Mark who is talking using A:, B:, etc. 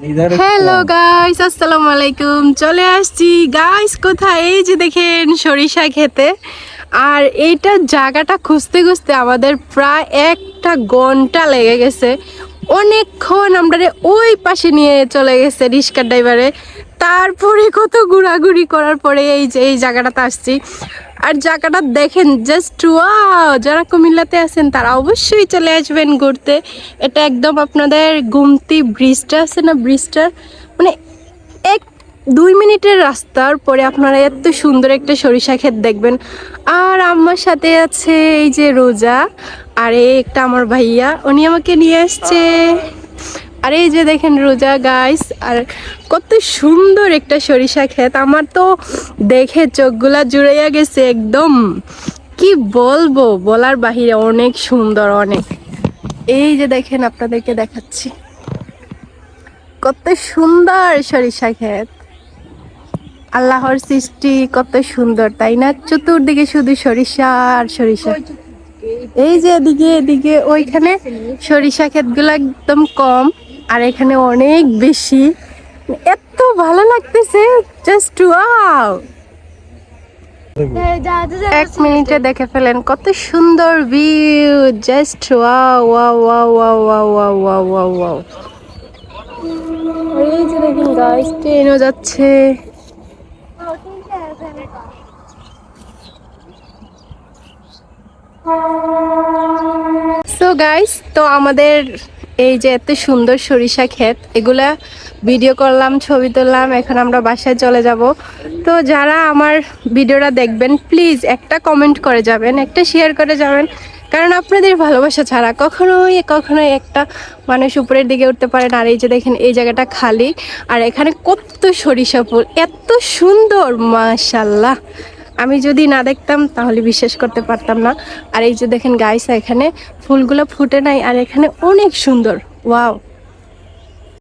A: Hello guys আসসালামু আলাইকুম চলে আসছি। গাইস কোথায়? এই যে দেখেন সরিষা খেতে। আর এইটা জায়গাটা খুঁজতে খুঁজতে আমাদের প্রায় একটা ঘণ্টা লেগে গেছে। অনেকক্ষণ আমরা ওই পাশে নিয়ে চলে গেছে রিক্সার ড্রাইভারে। তারপরে কত ঘোরাঘুরি করার পরে এই যে, এই জায়গাটাতে আসছি। আর জায়গাটা দেখেন জাস্ট ওয়াও যারা কুমিল্লাতে আছেন, তারা অবশ্যই চলে আসবেন ঘুরতে। এটা একদম আপনাদের গুমতি ব্রিজটা আছে না ব্রিজটা মানে এক দুই মিনিটের রাস্তার পরে আপনারা এত সুন্দর একটা সরিষা ক্ষেত দেখবেন। আর আমার সাথে আছে এই যে রোজা, আর একটা আমার ভাইয়া, উনি আমাকে নিয়ে আসছে। আর এই যে দেখেন রোজা গাইস আর কত সুন্দর একটা সরিষা ক্ষেত। আমার তো দেখে চোখগুলা জুড়াইয়া গেছে একদম। কি বলব, বলার বাহিরে অনেক সুন্দর, অনেক। এই যে দেখেন, আপনাদেরকে দেখাচ্ছি। কত সুন্দর সরিষা ক্ষেত। আল্লাহর সৃষ্টি কত সুন্দর তাই না? চতুর্দিকে শুধু সরিষা আর সরিষা। এই যে এদিকে এদিকে ওইখানে সরিষা ক্ষেতগুলো একদম কম আর এখানে অনেক বেশি। এত ভালো লাগতেছে জাস্ট ওয়াও এক মিনিটে দেখে ফেলেন কত সুন্দর view just wow wow wow wow wow wow wow wow এই যে দেখুন ট্রেনও যাচ্ছে। সো গাইস তো আমাদের এই যে এত সুন্দর সরিষা ক্ষেত, এগুলা ভিডিও করলাম, ছবি তুললাম, এখন আমরা বাসায় চলে যাব। তো যারা আমার ভিডিওটা দেখবেন প্লিজ একটা কমেন্ট করে যাবেন, একটা শেয়ার করে যাবেন। কারণ আপনাদের ভালোবাসা ছাড়া কখনোই কখনোই একটা মানুষ উপরের দিকে উঠতে পারে না। আর এই যে দেখেন, এই জায়গাটা খালি। আর এখানে কত সরিষা ফুল, এত সুন্দর মাশাল্লাহ আমি যদি না দেখতাম, তাহলে বিশ্বাস করতে পারতাম না। আর এই যে দেখেন গাইস এখানে ফুলগুলো ফুটে নাই, আর এখানে অনেক সুন্দর। ওয়াও